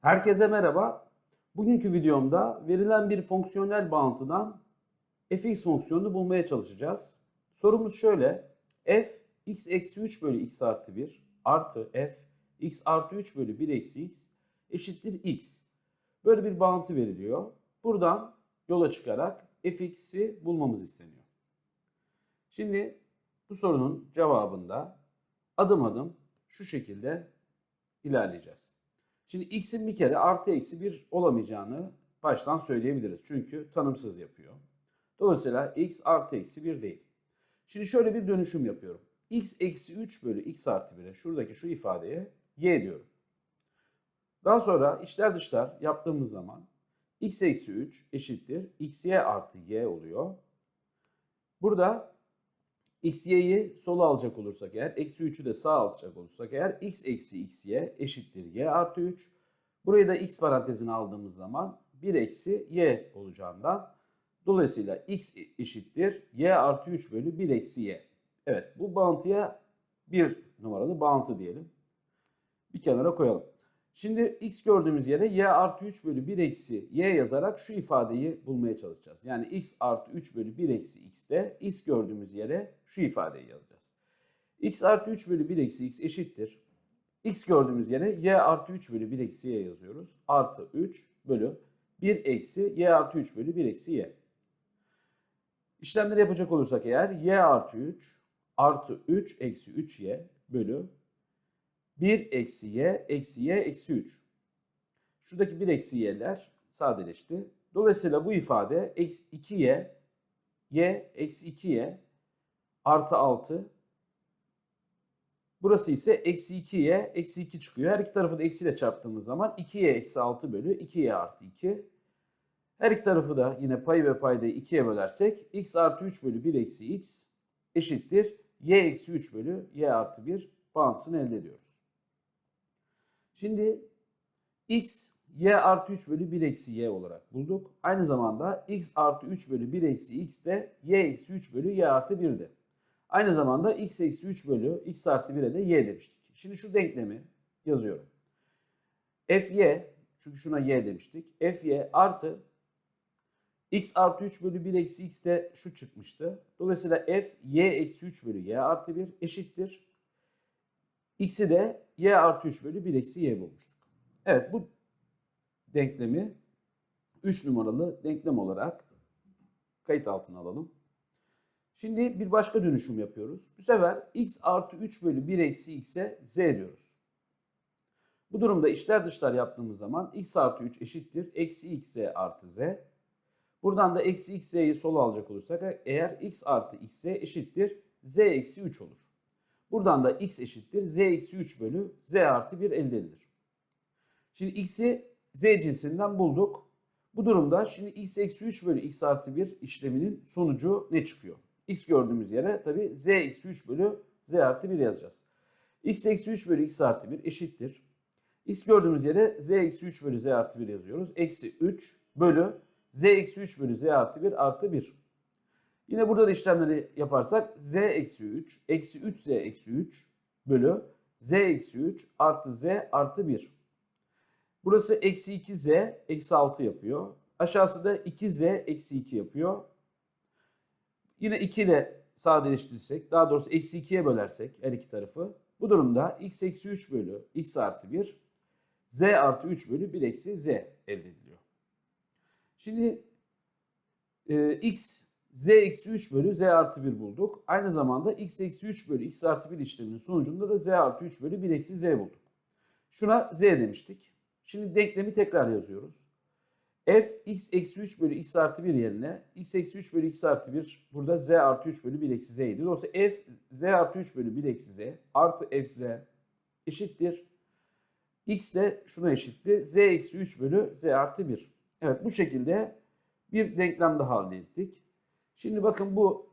Herkese merhaba. Bugünkü videomda verilen bir fonksiyonel bağıntıdan fx fonksiyonunu bulmaya çalışacağız. Sorumuz şöyle. f x eksi 3 bölü x artı 1 artı f x artı 3 bölü 1 eksi x eşittir x. Böyle bir bağıntı veriliyor. Buradan yola çıkarak fx'i bulmamız isteniyor. Şimdi bu sorunun cevabında adım adım şu şekilde ilerleyeceğiz. Şimdi x'in bir kere artı eksi 1 olamayacağını baştan söyleyebiliriz. Çünkü tanımsız yapıyor. Dolayısıyla x artı eksi 1 değil. Şimdi şöyle bir dönüşüm yapıyorum. x eksi 3 bölü x artı 1'e şuradaki şu ifadeye y diyorum. Daha sonra içler dışlar yaptığımız zaman x eksi 3 eşittir xy artı y oluyor. Burada x y'yi sola alacak olursak eğer, eksi 3'ü de sağa alacak olursak eğer x eksi x y eşittir y artı 3. Burayı da x parantezine aldığımız zaman 1 eksi y olacağından dolayısıyla x eşittir y artı 3 bölü 1 eksi y. Evet bu bağıntıya bir numaralı bağıntı diyelim. Bir kenara koyalım. Şimdi x gördüğümüz yere y artı 3 bölü 1 eksi y yazarak şu ifadeyi bulmaya çalışacağız. Yani x artı 3 bölü 1 eksi x'te x gördüğümüz yere şu ifadeyi yazacağız. x artı 3 bölü 1 eksi x eşittir. x gördüğümüz yere y artı 3 bölü 1 eksi y yazıyoruz. Artı 3 bölü 1 eksi y artı 3 bölü 1 eksi y. İşlemleri yapacak olursak eğer y artı 3 artı 3 eksi 3y bölü 1 eksi y eksi y eksi 3. Şuradaki 1 eksi y'ler sadeleşti. Dolayısıyla bu ifade eksi 2y y eksi 2y artı 6 Burası ise eksi 2y eksi 2 çıkıyor. Her iki tarafı da eksiyle çarptığımız zaman 2y eksi 6 bölü 2y artı 2. Her iki tarafı da yine pay ve paydayı 2'ye bölersek x artı 3 bölü 1 eksi x eşittir y eksi 3 bölü y artı 1 bağıntısını elde ediyoruz. Şimdi x y artı 3 bölü 1 eksi y olarak bulduk. Aynı zamanda x artı 3 bölü 1 eksi x de y eksi 3 bölü y artı 1'di. Aynı zamanda x eksi 3 bölü x artı 1'e de y demiştik. Şimdi şu denklemi yazıyorum. fy çünkü şuna y demiştik. fy artı x artı 3 bölü 1 eksi x de şu çıkmıştı. Dolayısıyla f y eksi 3 bölü y artı 1 eşittir. X'i de y artı 3 bölü 1 eksi y bulmuştuk. Evet bu denklemi 3 numaralı denklem olarak kayıt altına alalım. Şimdi bir başka dönüşüm yapıyoruz. Bu sefer x artı 3 bölü 1 eksi x'e z diyoruz. Bu durumda içler dışlar yaptığımız zaman x artı 3 eşittir. Eksi x artı z. Buradan da eksi x z'yi sola alacak olursak eğer x artı x z eşittir. z eksi 3 olur. Buradan da x eşittir. z eksi 3 bölü z artı 1 elde edilir. Şimdi x'i z cinsinden bulduk. Bu durumda şimdi x eksi 3 bölü x artı 1 işleminin sonucu ne çıkıyor? x gördüğümüz yere tabi z eksi 3 bölü z artı 1 yazacağız. x eksi 3 bölü x artı 1 eşittir. x gördüğümüz yere z eksi 3 bölü z artı 1 yazıyoruz. Eksi 3 bölü z eksi 3 bölü z artı 1 artı 1. Yine burada da işlemleri yaparsak z eksi 3 eksi 3z eksi 3 bölü z eksi 3 artı z artı 1. Burası eksi 2z eksi 6 yapıyor. Aşağısı da 2z eksi 2 yapıyor. Yine 2 ile sadeleştirirsek, daha doğrusu eksi 2'ye bölersek her iki tarafı. Bu durumda x eksi 3 bölü x artı 1, z artı 3 bölü 1 eksi z elde ediliyor. Şimdi e, x z eksi 3 bölü z artı 1 bulduk. Aynı zamanda x eksi 3 bölü x artı 1 işleminin sonucunda da z artı 3 bölü 1 eksi z bulduk. Şuna z demiştik. Şimdi denklemi tekrar yazıyoruz f x eksi 3 bölü x artı 1 yerine x eksi 3 bölü x artı 1 burada z artı 3 bölü 1 eksi z idi. Dolayısıyla f z artı 3 bölü 1 eksi z artı f z eşittir. x de şuna eşitti. z eksi 3 bölü z artı 1. Evet bu şekilde bir denklem daha elde ettik. Şimdi bakın bu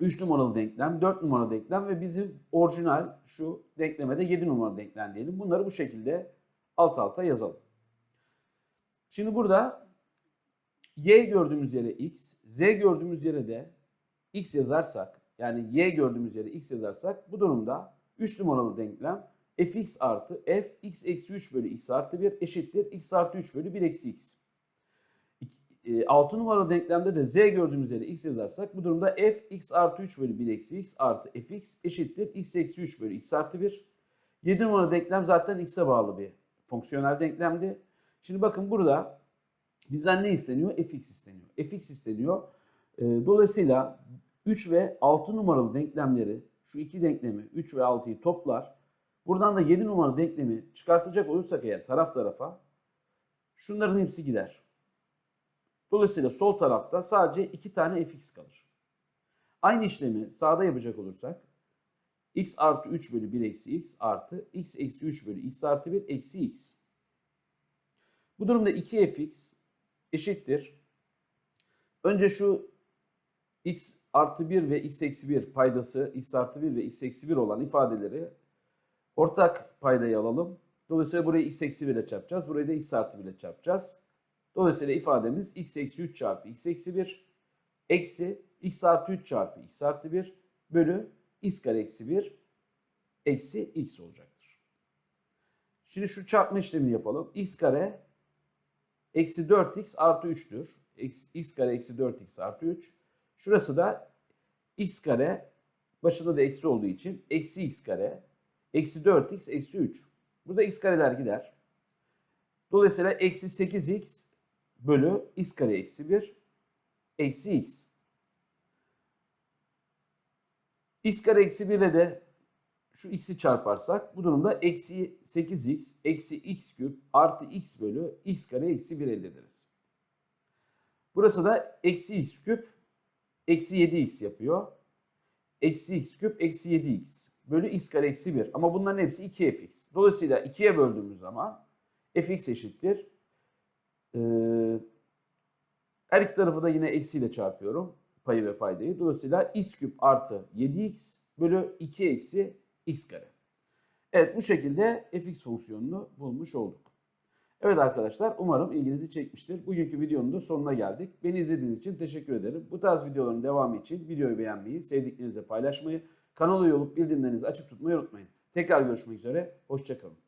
3 numaralı denklem, 4 numaralı denklem ve bizim orijinal şu denklemede 7 numaralı denklem diyelim. Bunları bu şekilde alt alta yazalım. Şimdi burada y gördüğümüz yere x, z gördüğümüz yere de x yazarsak, yani y gördüğümüz yere x yazarsak bu durumda 3 numaralı denklem fx artı f x eksi 3 bölü x artı 1 eşittir x artı 3 bölü 1 eksi x. 6 numaralı denklemde de z gördüğümüz yere x yazarsak bu durumda f x artı 3 bölü 1 eksi x artı fx eşittir x eksi 3 bölü x artı 1. 7 numaralı denklem zaten x'e bağlı bir fonksiyonel denklemdi. Şimdi bakın burada bizden ne isteniyor? fx isteniyor. fx isteniyor. Ee, Dolayısıyla 3 ve 6 numaralı denklemleri şu iki denklemi 3 ve 6'yı toplar. Buradan da 7 numaralı denklemi çıkartacak olursak eğer taraf tarafa şunların hepsi gider. Dolayısıyla sol tarafta sadece 2 tane fx kalır. Aynı işlemi sağda yapacak olursak x artı 3 bölü 1 eksi x artı x eksi 3 bölü x artı 1 eksi x. Bu durumda 2fx eşittir. Önce şu x artı 1 ve x eksi 1 paydası x artı 1 ve x eksi 1 olan ifadeleri ortak paydayı alalım. Dolayısıyla burayı x eksi 1 ile çarpacağız. Burayı da x artı 1 ile çarpacağız. Dolayısıyla ifademiz x eksi 3 çarpı x eksi 1 eksi x artı 3 çarpı x artı 1 bölü x kare eksi 1 eksi x olacaktır. Şimdi şu çarpma işlemini yapalım. x kare eksi 4x artı 3'tür. X, kare eksi 4x artı 3. Şurası da x kare başında da eksi olduğu için eksi x kare eksi 4x eksi 3. Burada x kareler gider. Dolayısıyla eksi 8x bölü x kare eksi 1 eksi x. x kare eksi 1 ile de şu x'i çarparsak bu durumda eksi 8x eksi x küp artı x bölü x kare eksi 1 elde ederiz. Burası da eksi x küp eksi 7x yapıyor. Eksi x küp eksi 7x bölü x kare eksi 1. Ama bunların hepsi 2fx. Dolayısıyla 2'ye böldüğümüz zaman fx eşittir. Ee, her iki tarafı da yine eksiyle çarpıyorum. Payı ve paydayı. Dolayısıyla x küp artı 7x bölü 2 eksi x kare. Evet bu şekilde fx fonksiyonunu bulmuş olduk. Evet arkadaşlar umarım ilginizi çekmiştir. Bugünkü videonun da sonuna geldik. Beni izlediğiniz için teşekkür ederim. Bu tarz videoların devamı için videoyu beğenmeyi, sevdiklerinizle paylaşmayı, kanala üye olup bildirimlerinizi açık tutmayı unutmayın. Tekrar görüşmek üzere, hoşçakalın.